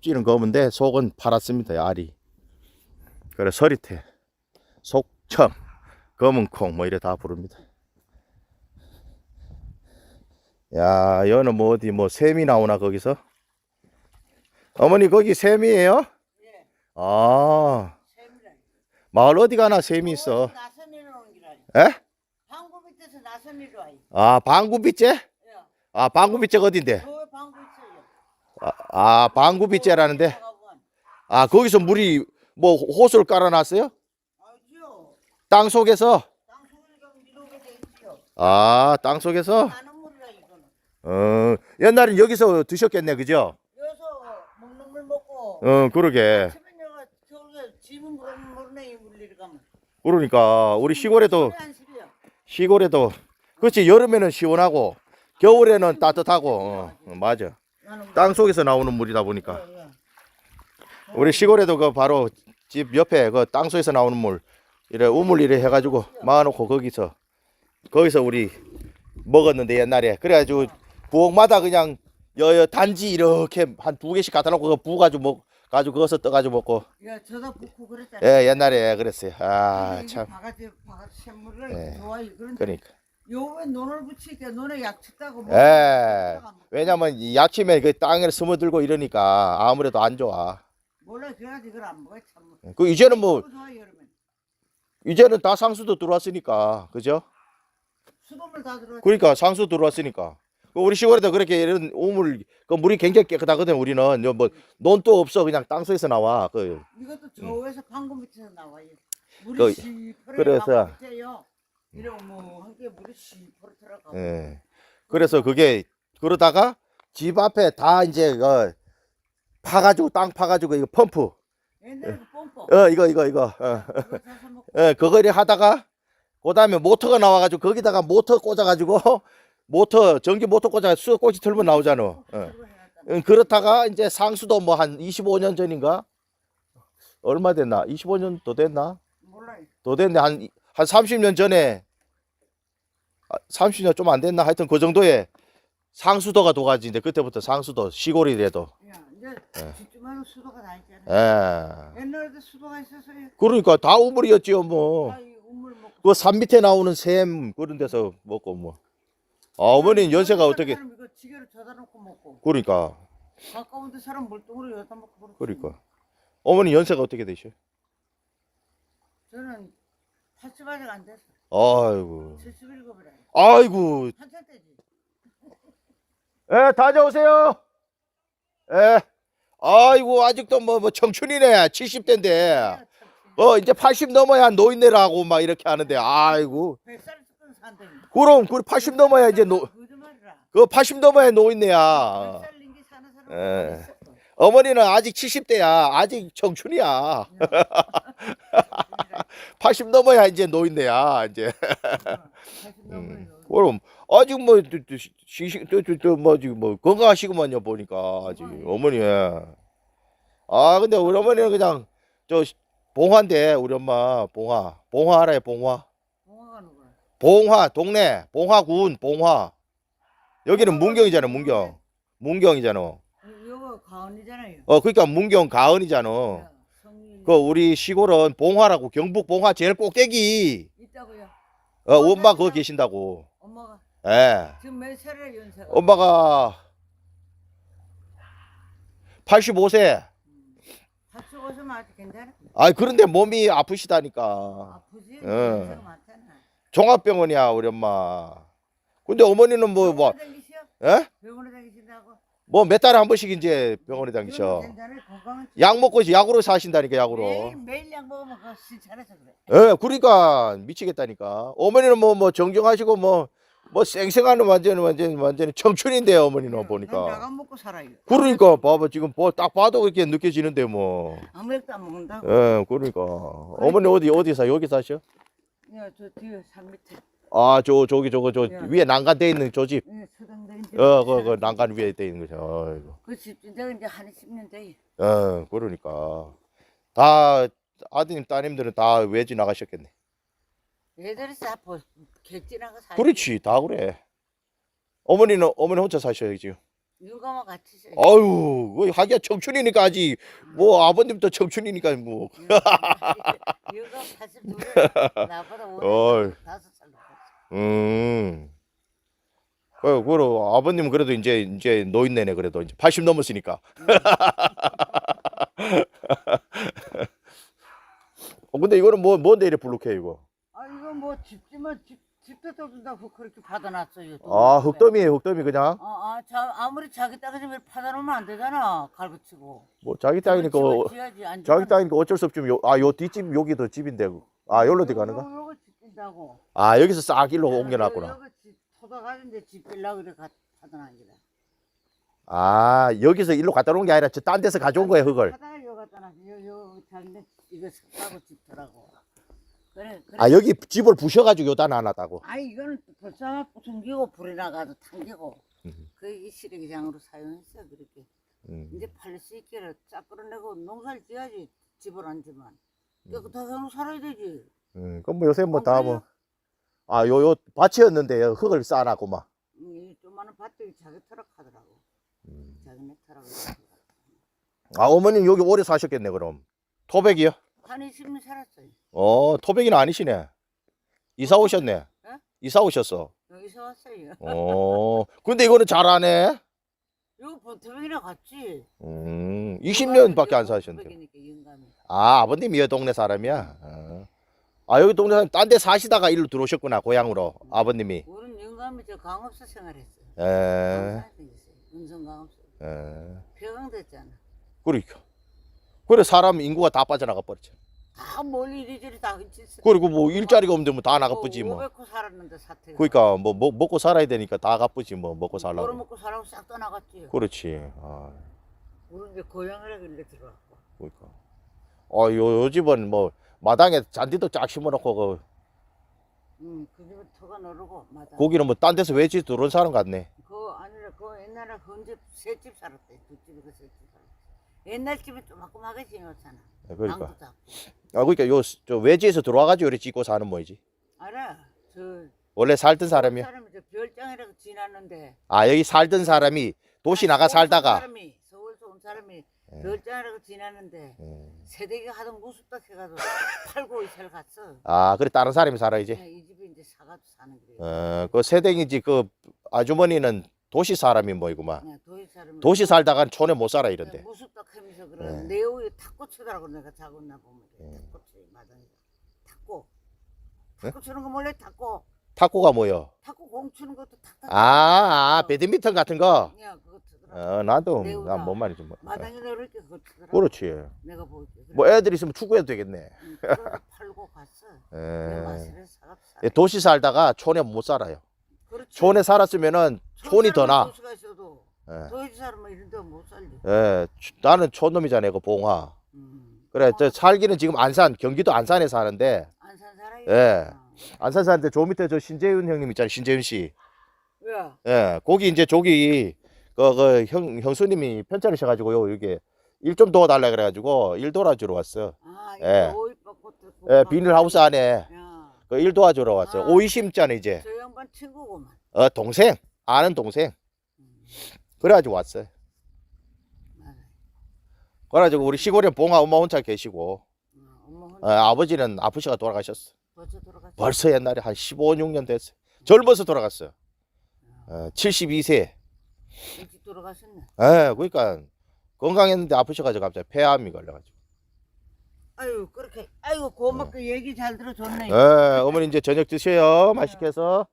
찌는 검은데 속은 파랗습니다. 알이. 그래 서리태, 속청, 검은콩 뭐 이래 다 부릅니다. 야, 여는 뭐 어디 뭐 샘이 나오나 거기서? 어머니 거기 샘이에요? 예, 아, 샘이라. 마을 어디 가나 샘이 있어. 나선이로 온 기라. 에? 방구 밑에서 나선이로 와요. 아, 방구빗재? 예. 아, 방구빗재가 어딘데? 있어요. 아, 아 방구빗재라는데? 가보면. 아, 거기서 물이 뭐 호수를 깔아놨어요? 아니요. 땅 속에서? 아, 땅 속에서? 어, 옛날엔 여기서 드셨겠네, 그죠? 여기서 먹는 물 먹고. 어, 그러게. 그러니까, 우리 시골에도, 안 시려. 시골에도, 그렇지, 여름에는 시원하고, 겨울에는 따뜻하고, 어, 어, 맞아. 땅 속에서 나오는 물이다 보니까. 예, 예. 우리 시골에도 그 바로 집 옆에 그 땅 속에서 나오는 물, 이래 우물 이래 해가지고 막아놓고 거기서, 거기서 우리 먹었는데 옛날에. 그래가지고 부엌마다 그냥 여여 단지 이렇게 한 두 개씩 갖다 놓고 그 부가지고 먹, 가지고 거기서 떠가지고 먹고. 야, 저다 붓고 그랬잖아. 예, 옛날에 그랬어요. 아, 참. 바가지 바가지 샘물을 예. 좋아해. 그런데 그러니까. 요왜 논을 붙이니까 논에 약 쳤다고 뭐 예. 왜냐면 이 약침에 그 땅에 스며들고 이러니까 아무래도 안 좋아. 몰라 그래가지고 이걸 안 먹어 참. 그 이제는 뭐 너무 좋아 여름엔. 이제는 다 상수도 들어왔으니까 그죠? 수돗물 다 들어. 그러니까 상수 들어왔으니까. 그 우리 시골에도 그렇게 이런 우물 그 물이 굉장히 깨끗하거든 우리는 뭐 논도 없어 그냥 땅 속에서 나와 그 이것도 저에서 방구 밑에서 나와요. 그, 물이 시퍼래 그래서- 밑에요. 이러고 뭐한 개 물이 시퍼러 들어가. 예. 그래서 그게 그러다가 집 앞에 다 이제 그 파가지고 땅 파가지고 이거 펌프 옛날에 그 pompo. 어 이거 이거 이거 어. 그거 사서 먹고. 예, 그거 이렇게 하다가 그다음에 모터가 나와가지고 거기다가 모터 꽂아가지고 모터 전기 모터 꽂아 쑥 꽂이 틀면 나오잖아. 어. 그거 해놨다. 응, 그렇다가 이제 상수도 뭐 한 25년 전인가 얼마 됐나? 25년 더 됐나? 몰라요. 더 됐네 한 한 30년 전에 아, 30년 좀 안 됐나? 하여튼 그 정도에 상수도가 도가지인데 그때부터 상수도 야 이제 예. 집주마다 수도가 다 있잖아. 예. 옛날에도 수도가 있었어요. 그러니까 다 우물이었지요 뭐. 아, 이 우물 먹고. 그 산 밑에 나오는 샘 그런 데서 먹고 뭐. 아, 어머니는 연세가 어떻게 사람 이거 지게를 져다 놓고 먹고. 그러니까 가까운 데 사람 물통으로 여다 먹고. 그러니까 어머니 연세가 어떻게 되셔? 저는 80 아직 안 됐어. 아이고. 77이라. 아이고. 한참 때지. 예 다녀오세요. 예. 아이고 아직도 뭐, 뭐 청춘이네. 70대인데. 어 이제 80 넘어야 노인네라고 막 이렇게 하는데. 아이고. 100살 쓰던 산댕이. 그럼 그80 넘어야 이제 노 거짓말이라. 그80 넘어야 노인네야. 100살 링기 사는 사람 예. 어머니는 아직 70대야. 아직 청춘이야 80 넘어야 이제 노인네야 이제. 음. 그럼 아직 뭐 시식 또뭐 지금 뭐 건강하시구만요 보니까. 아직 어머니 아 근데 우리 어머니는 그냥 저 봉화인데 우리 엄마 봉화. 봉화 알아요 봉화? 봉화 동네. 봉화군 봉화. 여기는 문경이잖아 문경. 문경이잖아. 이거 가은이잖아요. 어 그러니까 문경 가은이잖아. 야, 성이 그 우리 시골은 봉화라고 경북 봉화 제일 꼭대기 있다고요. 어 엄마 거기 계신다고 엄마가 예 지금 몇 살이야 연세가? 엄마가 85세. 같이 오시면 아주 괜찮아. 아 그런데 몸이 아프시다니까. 아프지? 어. 연세가 많잖아. 종합병원이야 우리 엄마. 근데 어머니는 뭐 뭐 병원에 다니시오? 예? 병원에 다니신다고? 뭐 몇 달에 한 번씩 이제 병원에 다니셔. 괜찮아. 건강은 약 먹고 이제 약으로 사신다니까 매일 약으로. 매일 약 먹으면 그거 신찮아서 그래. 예, 그러니까 미치겠다니까. 어머니는 뭐 뭐 정정하시고 뭐뭐 쌩쌩하는 완전히 완전히 완전히 청춘인데 어머니는 난 보니까. 약안 먹고 살아요. 그러니까 봐봐 지금 뭐 딱 봐도 그렇게 느껴지는데 뭐. 아무것도 안 먹는다고. 예, 그러니까. 어머니 어디 어디 사 여기 사셔? 야, 저 뒤에 산 밑에. 아, 저 저기 저거 저 야. 위에 난간 돼 있는 저 집. 예, 서당대 이제. 어, 그, 그 난간 위에 돼 있는 거죠. 어이구. 그 집주인데가 이제 한 10년 돼. 어, 그러니까 다 아드님 따님들은 다 외지 나가셨겠네. 얘들이 다 뭐, 객지나가 살. 그렇지, 다 그래. 어머니는 어머니 혼자 사셔요 지금. 윤감아 같이 써. 아유, 그 하기야 청춘이니까 아직 뭐 아버님도 청춘이니까 뭐. 윤감 82살 나보다 어이. 오래 다섯 살 높았어. 음. 그, 그러 아버님 그래도 이제 이제 노인네네 그래도 이제 80 넘었으니까. 어 근데 이거는 뭐 뭔데 이래 불룩해 이거? 아 이거 뭐 집지만 집 집도 떠준다고 그렇게 받아놨어요. 아 흙더미에 흙더미 그냥 아, 아, 자, 아무리 자기 땅에 좀 받아놓으면 안 되잖아. 갈고치고. 뭐 자기 땅이니까 어, 지어야지. 안 자기 땅이니까 어쩔 수 없지 아요 뒷집 여기도 집인데 아 여기로 디 가는 거? 요거, 요 거 집긴다고. 아 여기서 싹 일로 옮겨놨구나. 여기 집 터다가는데 집 빌라고 그래 가- 받아놨기다 아 여기서 일로 갖다 놓은 게 아니라 저 딴 데서 가져온 거야 흙을. 하다가 요 놨어. 요, 요, 이거 섞하고 집더라고. 그래, 그래. 아 여기 집을 부셔가지고 요다 놔놨다고. 아 이거는 벌써 숨기고 불이 나가도 당기고 음. 그이 시래기장으로 사용했어 그렇게 음. 이제 팔릴 수 있기를 쫙 끌어내고 농사를 지어야지 집을 안 지만 음. 깨끗하게 살아야 되지 음, 그럼 뭐 요새 뭐다안 뭐. 아, 요, 요 밭이었는데 흙을 쌓아놨고 막. 이 조그마한 밭들이 자기 터락 하더라고 음. 자기네 터락을 아, 어머님 여기 오래 사셨겠네, 그럼. 토백이요? 한 20년 살았어요 어, 토백이는 아니시네. 이사 오셨네. 이사 오셨어. 여기서 왔어요 어, 근데 이거는 잘하네. 이거 보태백이랑 같이 음, 20년밖에 안 사셨는데. 보태백이니까 영감이 아, 아버님이 이 동네 사람이야? 어. 아, 여기 동네 사람, 딴 데 사시다가 일로 들어오셨구나, 고향으로. 아버님이. 우리는 영감이 저 강업소 생활했어요 에, 있어요 은성 강업소 에. 폐강됐잖아 그러니까. 그래, 사람 인구가 다 빠져나가 버렸죠. 다 멀리 이리저리 다 흩쳤어 그리고 뭐 일자리가 없는데 뭐 다 나가쁘지 뭐. 500호 살았는데 사태가. 그러니까 뭐 먹, 먹고 살아야 되니까 다 갚으지 뭐 먹고 벌어 살라고. 먹고 살라고 싹 떠나갔지. 그렇지. 아, 우리 이제 고향을 하길래 들어왔고. 그러니까. 어, 요, 요 집은 뭐 마당에 잔디도 쫙 심어놓고 그 응, 그 집에 터가 너르고 마다. 고기는 뭐 딴 데서 외지 들어온 사람 같네. 그 아니라 그 옛날에 헌집 세집 살았대. 두그 세집 살았대. 옛날 집에 조마끔하게 지었잖아. 네, 그러니까. 방도 작고. 아, 그러니까 요 저 외지에서 들어와가지고 이렇게 찍고 사는 모이지. 알아? 저 원래 살던 사람이. 사람이 저 별장이라고 지났는데. 아 여기 살던 사람이 도시 아니, 나가 서울서 온 살다가. 사람이 서울서 온 사람이 예. 지났는데 음. 세대가 하던 무섭다 해가지고 팔고 이사를 갔어. 아 그래 다른 사람이 살아 이제. 이 집에 이제 사가지고 사는 거예요. 어, 그 세댕이지 그 아주머니는 도시 사람이 뭐이구만. 네, 도시 사람 도시 살다가 촌에 못 살아 이런데. 무섭다 하면서 그래 네. 내 위에 탁구 치더라고 내가 자고 나 보면 네. 탁구 치 마당에 탁구 네? 탁구 치는 거 몰래 탁구 탁구가 뭐요? 탁구 공 치는 것도 탁탁 아, 아 배드민턴 같은 거. 야 그거 어, 나도 내우다. 난뭔 말인지 뭐. 마당에 넣을 게 그거 치더라고 그렇지. 내가 그래. 뭐 애들 있으면 축구해도 되겠네. 응, 그걸 팔고 갔어 내사 예, 도시 살다가 촌에 못 살아요. 그렇지 촌에 살았으면은 촌이 더 나. 도시가 있어도 예. 도시 사람은 이런 데못 살지 예, 추- 나는 촌놈이잖아요, 그 봉화. 음. 그래, 저 살기는 지금 안산, 경기도 안산에 사는데 안산 사람이 예. 안산 사는데 저 밑에 저 신재윤 형님 있잖아요, 신재윤 씨. 왜? 예, 거기 이제 저기 그, 그 형, 형수님이 편찮으셔가지고 요 이게 일좀 도와달라 그래가지고 일 도와주러 왔어. 아 예. 예, 비닐하우스 안에 야, 그일 도와주러 왔어. 아. 오이 심잖아 이제. 저 양반 친구구만 어 동생, 아는 동생. 음, 그래가지고 왔어요. 맞아. 그래가지고 우리 시골에 봉화 엄마 혼자 계시고 어, 엄마 어, 혼자 아버지는 아프시가 돌아가셨어. 벌써 돌아갔어. 벌써 옛날에 한 15, 16년 됐어. 젊어서 돌아갔어. 어, 72세. 일찍 돌아가셨네. 예, 그러니까 건강했는데 아프셔가지고 갑자기 폐암이 걸려가지고. 아유 그렇게 아이고 고맙게 얘기 잘 들어줬네. 예, 어머니 이제 저녁 드세요. 맛있게 해서.